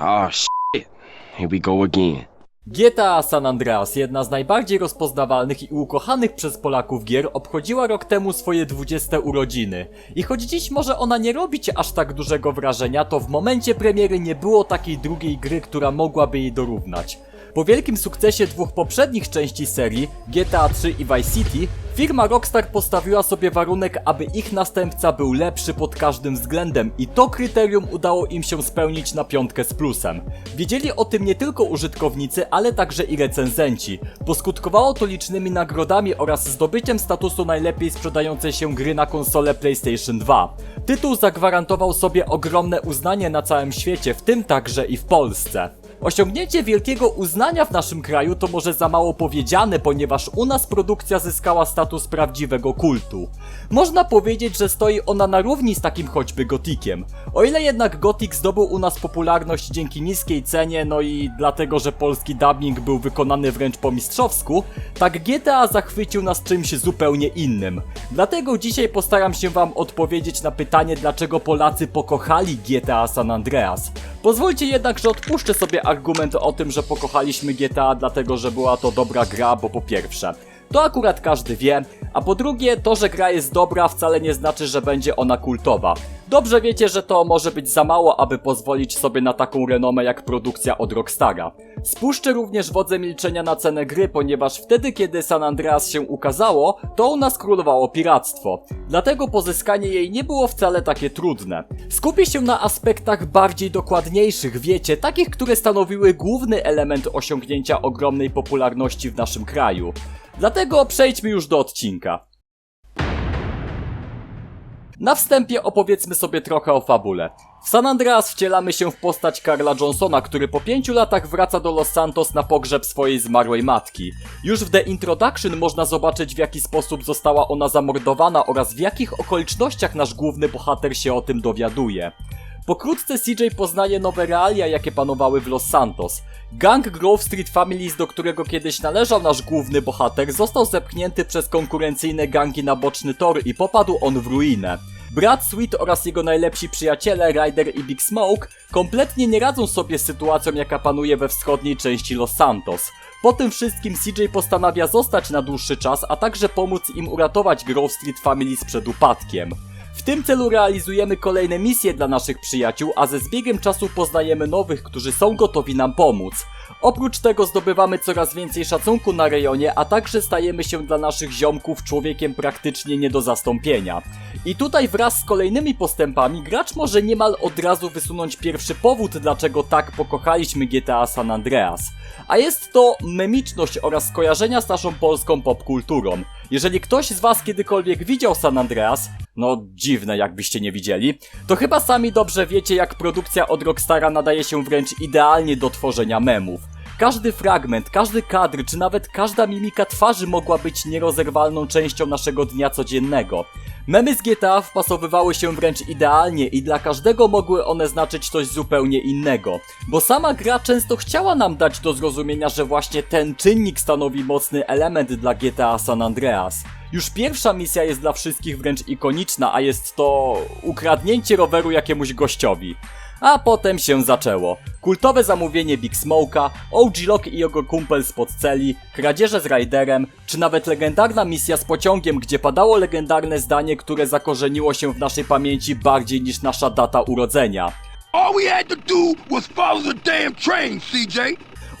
Oh shit. Here we go again. GTA San Andreas, jedna z najbardziej rozpoznawalnych i ukochanych przez Polaków gier, obchodziła rok temu swoje 20 urodziny. I choć dziś może ona nie robić aż tak dużego wrażenia, to w momencie premiery nie było takiej drugiej gry, która mogłaby jej dorównać. Po wielkim sukcesie dwóch poprzednich części serii, GTA 3 i Vice City, firma Rockstar postawiła sobie warunek, aby ich następca był lepszy pod każdym względem i to kryterium udało im się spełnić na piątkę z plusem. Wiedzieli o tym nie tylko użytkownicy, ale także i recenzenci. Poskutkowało to licznymi nagrodami oraz zdobyciem statusu najlepiej sprzedającej się gry na konsolę PlayStation 2. Tytuł zagwarantował sobie ogromne uznanie na całym świecie, w tym także i w Polsce. Osiągnięcie wielkiego uznania w naszym kraju to może za mało powiedziane, ponieważ u nas produkcja zyskała status prawdziwego kultu. Można powiedzieć, że stoi ona na równi z takim choćby Gotikiem. O ile jednak Gothic zdobył u nas popularność dzięki niskiej cenie, no i dlatego, że polski dubbing był wykonany wręcz po mistrzowsku, tak GTA zachwycił nas czymś zupełnie innym. Dlatego dzisiaj postaram się wam odpowiedzieć na pytanie, dlaczego Polacy pokochali GTA San Andreas. Pozwólcie jednak, że odpuszczę sobie argument o tym, że pokochaliśmy GTA dlatego, że była to dobra gra, bo po pierwsze, to akurat każdy wie, a po drugie, to, że gra jest dobra wcale nie znaczy, że będzie ona kultowa. Dobrze wiecie, że to może być za mało, aby pozwolić sobie na taką renomę jak produkcja od Rockstara. Spuszczę również wodze milczenia na cenę gry, ponieważ wtedy, kiedy San Andreas się ukazało, to u nas królowało piractwo. Dlatego pozyskanie jej nie było wcale takie trudne. Skupię się na aspektach bardziej dokładniejszych, wiecie, takich, które stanowiły główny element osiągnięcia ogromnej popularności w naszym kraju. Dlatego przejdźmy już do odcinka. Na wstępie opowiedzmy sobie trochę o fabule. W San Andreas wcielamy się w postać Carla Johnsona, który po pięciu latach wraca do Los Santos na pogrzeb swojej zmarłej matki. Już w The Introduction można zobaczyć w jaki sposób została ona zamordowana oraz w jakich okolicznościach nasz główny bohater się o tym dowiaduje. Pokrótce CJ poznaje nowe realia, jakie panowały w Los Santos. Gang Grove Street Families, do którego kiedyś należał nasz główny bohater, został zepchnięty przez konkurencyjne gangi na boczny tor i popadł on w ruinę. Brat Sweet oraz jego najlepsi przyjaciele Ryder i Big Smoke kompletnie nie radzą sobie z sytuacją, jaka panuje we wschodniej części Los Santos. Po tym wszystkim CJ postanawia zostać na dłuższy czas, a także pomóc im uratować Grove Street Families przed upadkiem. W tym celu realizujemy kolejne misje dla naszych przyjaciół, a ze zbiegiem czasu poznajemy nowych, którzy są gotowi nam pomóc. Oprócz tego zdobywamy coraz więcej szacunku na rejonie, a także stajemy się dla naszych ziomków człowiekiem praktycznie nie do zastąpienia. I tutaj wraz z kolejnymi postępami gracz może niemal od razu wysunąć pierwszy powód, dlaczego tak pokochaliśmy GTA San Andreas. A jest to memiczność oraz skojarzenia z naszą polską popkulturą. Jeżeli ktoś z was kiedykolwiek widział San Andreas, no dziwne jakbyście nie widzieli, to chyba sami dobrze wiecie jak produkcja od Rockstara nadaje się wręcz idealnie do tworzenia memów. Każdy fragment, każdy kadr, czy nawet każda mimika twarzy mogła być nierozerwalną częścią naszego dnia codziennego. Memy z GTA wpasowywały się wręcz idealnie i dla każdego mogły one znaczyć coś zupełnie innego, bo sama gra często chciała nam dać do zrozumienia, że właśnie ten czynnik stanowi mocny element dla GTA San Andreas. Już pierwsza misja jest dla wszystkich wręcz ikoniczna, a jest to ukradnięcie roweru jakiemuś gościowi. A potem się zaczęło. Kultowe zamówienie Big Smoke'a, OG Lock i jego kumpel spod celi, kradzieże z Riderem, czy nawet legendarna misja z pociągiem, gdzie padało legendarne zdanie, które zakorzeniło się w naszej pamięci bardziej niż nasza data urodzenia. All we had to do was follow the damn train, CJ.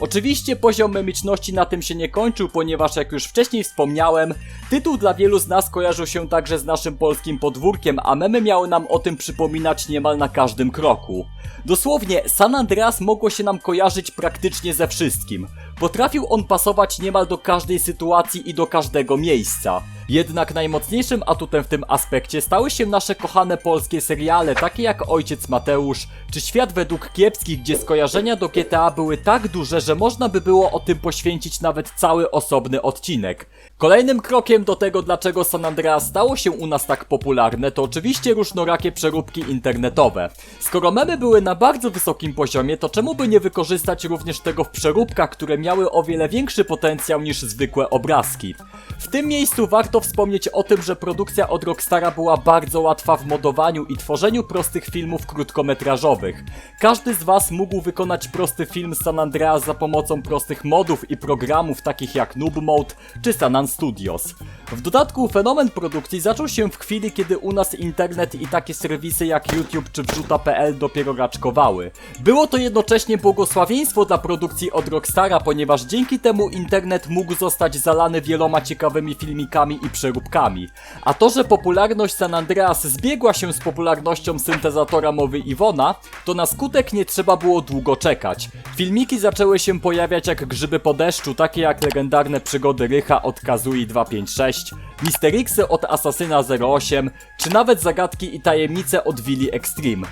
Oczywiście poziom memiczności na tym się nie kończył, ponieważ jak już wcześniej wspomniałem, tytuł dla wielu z nas kojarzył się także z naszym polskim podwórkiem, a memy miały nam o tym przypominać niemal na każdym kroku. Dosłownie, San Andreas mogło się nam kojarzyć praktycznie ze wszystkim. Potrafił on pasować niemal do każdej sytuacji i do każdego miejsca. Jednak najmocniejszym atutem w tym aspekcie stały się nasze kochane polskie seriale, takie jak Ojciec Mateusz, czy Świat według kiepskich, gdzie skojarzenia do GTA były tak duże, że można by było o tym poświęcić nawet cały osobny odcinek. Kolejnym krokiem do tego, dlaczego San Andreas stało się u nas tak popularne, to oczywiście różnorakie przeróbki internetowe. Skoro memy były na bardzo wysokim poziomie, to czemu by nie wykorzystać również tego w przeróbkach, które miały o wiele większy potencjał niż zwykłe obrazki? W tym miejscu warto wspomnieć o tym, że produkcja od Rockstara była bardzo łatwa w modowaniu i tworzeniu prostych filmów krótkometrażowych. Każdy z Was mógł wykonać prosty film San Andreas za pomocą prostych modów i programów takich jak Noob Mode czy Sanan Studios. W dodatku fenomen produkcji zaczął się w chwili, kiedy u nas internet i takie serwisy jak YouTube czy wrzuta.pl dopiero raczkowały. Było to jednocześnie błogosławieństwo dla produkcji od Rockstara, ponieważ dzięki temu internet mógł zostać zalany wieloma ciekawymi filmikami i przeróbkami. A to, że popularność San Andreas zbiegła się z popularnością syntezatora mowy Iwona, to na skutek nie trzeba było długo czekać. Filmiki zaczęły się pojawiać jak grzyby po deszczu, takie jak legendarne przygody Rycha od Kazui 256, Misterixy od Asasyna 08, czy nawet zagadki i tajemnice od Willy Extreme.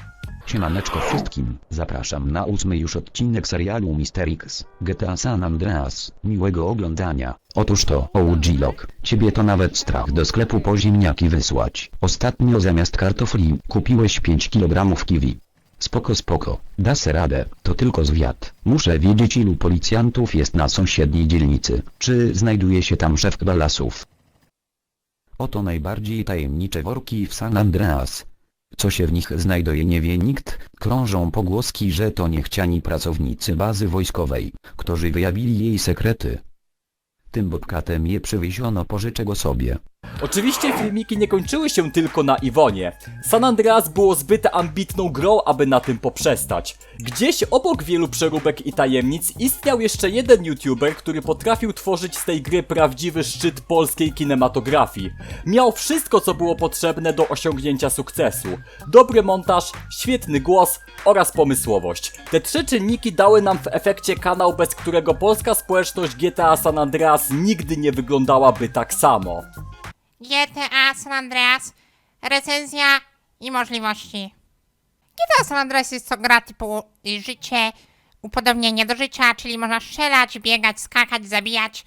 Siemaneczko wszystkim, zapraszam na ósmy już odcinek serialu Mister X, GTA San Andreas, miłego oglądania. Otóż to, OG Lock, ciebie to nawet strach do sklepu po ziemniaki wysłać. Ostatnio zamiast kartofli, kupiłeś 5 kg kiwi. Spoko spoko, da se radę, to tylko zwiat. Muszę wiedzieć ilu policjantów jest na sąsiedniej dzielnicy, czy znajduje się tam szef balasów. Oto najbardziej tajemnicze worki w San Andreas. Co się w nich znajduje nie wie nikt, krążą pogłoski, że to niechciani pracownicy bazy wojskowej, którzy wyjawili jej sekrety. Tym bobkatem je przywieziono pożyczę go sobie. Oczywiście filmiki nie kończyły się tylko na Iwonie. San Andreas było zbyt ambitną grą, aby na tym poprzestać. Gdzieś obok wielu przeróbek i tajemnic istniał jeszcze jeden youtuber, który potrafił tworzyć z tej gry prawdziwy szczyt polskiej kinematografii. Miał wszystko co było potrzebne do osiągnięcia sukcesu. Dobry montaż, świetny głos oraz pomysłowość. Te trzy czynniki dały nam w efekcie kanał, bez którego polska społeczność GTA San Andreas nigdy nie wyglądałaby tak samo. GTA San Andreas, recenzja i możliwości. GTA San Andreas jest to gra typu życie, upodobnienie do życia, czyli można strzelać, biegać, skakać, zabijać.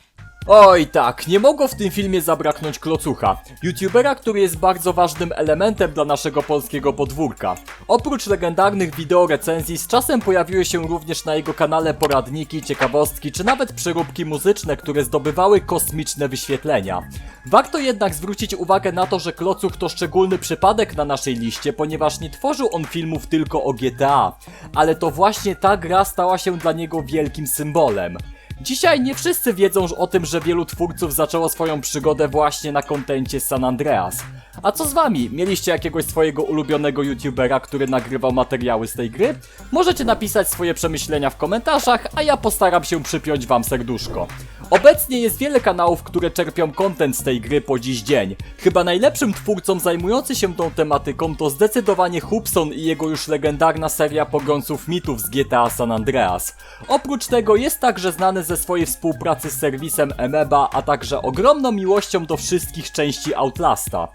Oj tak, nie mogło w tym filmie zabraknąć klocucha. Youtubera, który jest bardzo ważnym elementem dla naszego polskiego podwórka. Oprócz legendarnych wideo recenzji, z czasem pojawiły się również na jego kanale poradniki, ciekawostki, czy nawet przeróbki muzyczne, które zdobywały kosmiczne wyświetlenia. Warto jednak zwrócić uwagę na to, że klocuch to szczególny przypadek na naszej liście, ponieważ nie tworzył on filmów tylko o GTA. Ale to właśnie ta gra stała się dla niego wielkim symbolem. Dzisiaj nie wszyscy wiedzą o tym, że wielu twórców zaczęło swoją przygodę właśnie na kontencie San Andreas. A co z wami? Mieliście jakiegoś swojego ulubionego youtubera, który nagrywał materiały z tej gry? Możecie napisać swoje przemyślenia w komentarzach, a ja postaram się przypiąć wam serduszko. Obecnie jest wiele kanałów, które czerpią content z tej gry po dziś dzień. Chyba najlepszym twórcą zajmujący się tą tematyką to zdecydowanie Hubson i jego już legendarna seria pogrąców mitów z GTA San Andreas. Oprócz tego jest także znany ze swojej współpracy z serwisem Emeba, a także ogromną miłością do wszystkich części Outlasta.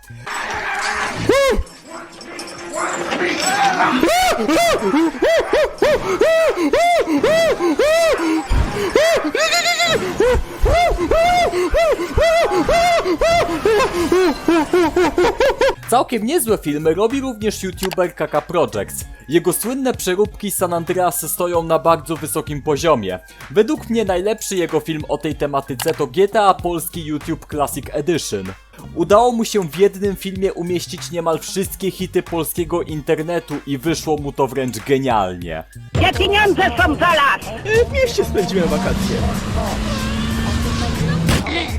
Całkiem niezłe filmy robi również youtuber Kaka Projects. Jego słynne przeróbki San Andreas stoją na bardzo wysokim poziomie. Według mnie najlepszy jego film o tej tematyce to GTA Polski YouTube Classic Edition. Udało mu się w jednym filmie umieścić niemal wszystkie hity polskiego internetu i wyszło mu to wręcz genialnie. Gdzie pieniądze są zaraz? W mieście spędziłem wakacje.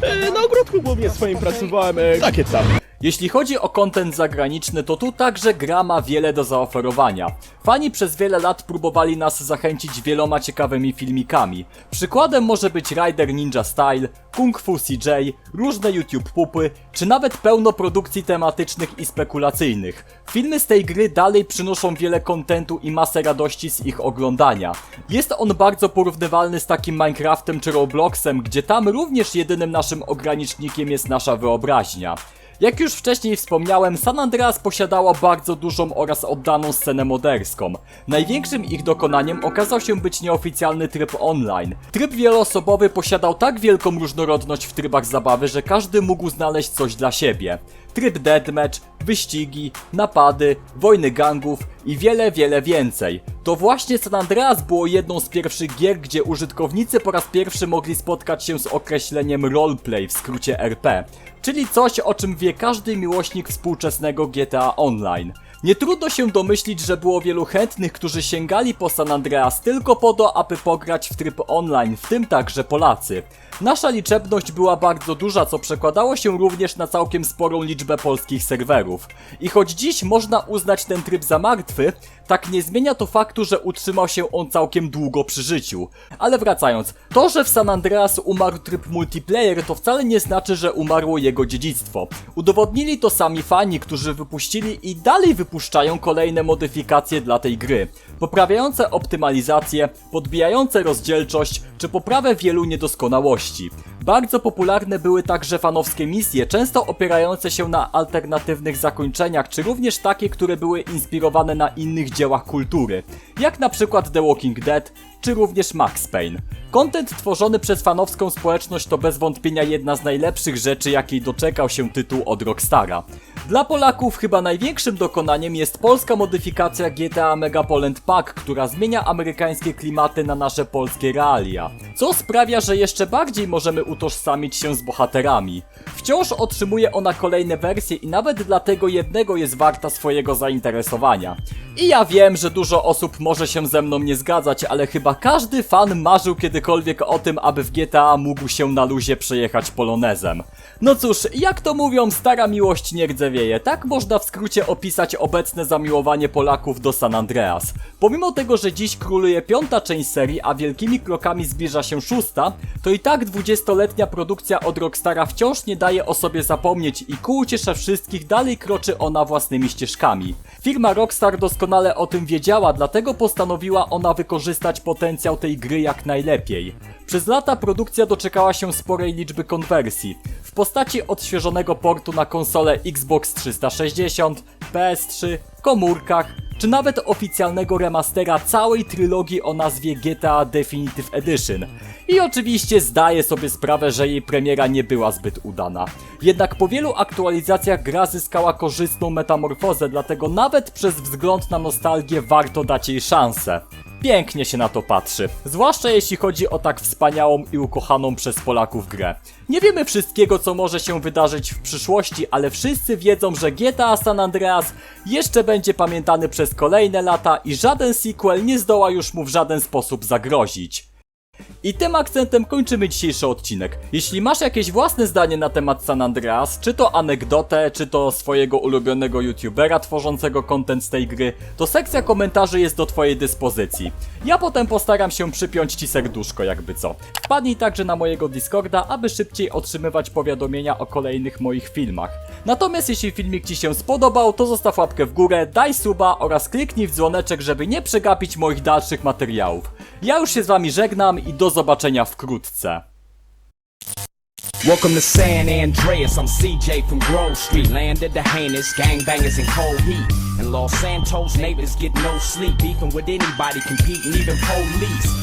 E, Na ogródku głównie swoim pracowałem, e, takie tam. Jeśli chodzi o content zagraniczny, to tu także gra ma wiele do zaoferowania. Fani przez wiele lat próbowali nas zachęcić wieloma ciekawymi filmikami. Przykładem może być Rider Ninja Style, Kung Fu CJ, różne YouTube pupy, czy nawet pełno produkcji tematycznych i spekulacyjnych. Filmy z tej gry dalej przynoszą wiele kontentu i masę radości z ich oglądania. Jest on bardzo porównywalny z takim Minecraftem czy Robloxem, gdzie tam również jedynym naszym ogranicznikiem jest nasza wyobraźnia. Jak już wcześniej wspomniałem, San Andreas posiadało bardzo dużą oraz oddaną scenę moderską. Największym ich dokonaniem okazał się być nieoficjalny tryb online. Tryb wieloosobowy posiadał tak wielką różnorodność w trybach zabawy, że każdy mógł znaleźć coś dla siebie. Tryb deathmatch, wyścigi, napady, wojny gangów i wiele, wiele więcej. To właśnie San Andreas było jedną z pierwszych gier, gdzie użytkownicy po raz pierwszy mogli spotkać się z określeniem roleplay, w skrócie RP, czyli coś o czym wie każdy miłośnik współczesnego GTA Online. Nie trudno się domyślić, że było wielu chętnych, którzy sięgali po San Andreas tylko po to, aby pograć w tryb online, w tym także Polacy. Nasza liczebność była bardzo duża, co przekładało się również na całkiem sporą liczbę polskich serwerów. I choć dziś można uznać ten tryb za martwy, tak nie zmienia to faktu, że utrzymał się on całkiem długo przy życiu. Ale wracając, to, że w San Andreas umarł tryb multiplayer, to wcale nie znaczy, że umarło jego dziedzictwo. Udowodnili to sami fani, którzy wypuścili i dalej wypuszczają kolejne modyfikacje dla tej gry, poprawiające optymalizację, podbijające rozdzielczość czy poprawę wielu niedoskonałości. Bardzo popularne były także fanowskie misje, często opierające się na alternatywnych zakończeniach, czy również takie, które były inspirowane na innych dziełach kultury, jak na przykład The Walking Dead, czy również Max Payne. Content tworzony przez fanowską społeczność to bez wątpienia jedna z najlepszych rzeczy, jakiej doczekał się tytuł od Rockstara. Dla Polaków chyba największym dokonaniem jest polska modyfikacja GTA Megapoland Pack, która zmienia amerykańskie klimaty na nasze polskie realia, co sprawia, że jeszcze bardziej możemy utożsamić się z bohaterami. Wciąż otrzymuje ona kolejne wersje i nawet dlatego jednego jest warta swojego zainteresowania. I ja wiem, że dużo osób może się ze mną nie zgadzać, ale chyba każdy fan marzył kiedykolwiek o tym, aby w GTA mógł się na luzie przejechać polonezem. No cóż, jak to mówią, stara miłość nie rdzewieje. Tak można w skrócie opisać obecne zamiłowanie Polaków do San Andreas. Pomimo tego, że dziś króluje piąta część serii, a wielkimi krokami zbliża się szósta, to i tak 20-letnia produkcja od Rockstara wciąż nie daje o sobie zapomnieć i ku uciesze wszystkich dalej kroczy ona własnymi ścieżkami. Firma Rockstar doskonale o tym wiedziała, dlatego postanowiła ona wykorzystać potencjał tej gry jak najlepiej. Przez lata produkcja doczekała się sporej liczby konwersji w postaci odświeżonego portu na konsole Xbox 360, PS3, komórkach, czy nawet oficjalnego remastera całej trylogii o nazwie GTA Definitive Edition. I oczywiście zdaję sobie sprawę, że jej premiera nie była zbyt udana. Jednak po wielu aktualizacjach gra zyskała korzystną metamorfozę, dlatego nawet przez wzgląd na nostalgię warto dać jej szansę. Pięknie się na to patrzy, zwłaszcza jeśli chodzi o tak wspaniałą i ukochaną przez Polaków grę. Nie wiemy wszystkiego, co może się wydarzyć w przyszłości, ale wszyscy wiedzą, że GTA San Andreas jeszcze będzie pamiętany przez kolejne lata i żaden sequel nie zdoła już mu w żaden sposób zagrozić. I tym akcentem kończymy dzisiejszy odcinek. Jeśli masz jakieś własne zdanie na temat San Andreas, czy to anegdotę, czy to swojego ulubionego youtubera tworzącego content z tej gry, to sekcja komentarzy jest do twojej dyspozycji. Ja potem postaram się przypiąć ci serduszko jakby co. Wpadnij także na mojego Discorda, aby szybciej otrzymywać powiadomienia o kolejnych moich filmach. Natomiast jeśli filmik ci się spodobał, to zostaw łapkę w górę, daj suba oraz kliknij w dzwoneczek, żeby nie przegapić moich dalszych materiałów. Ja już się z wami żegnam i do zobaczenia wkrótce. Welcome to San Andreas, I'm CJ from Grove Street. The heinous, gangbangers in cold heat. And Los Santos neighbors get no sleep. With anybody, competing, even police.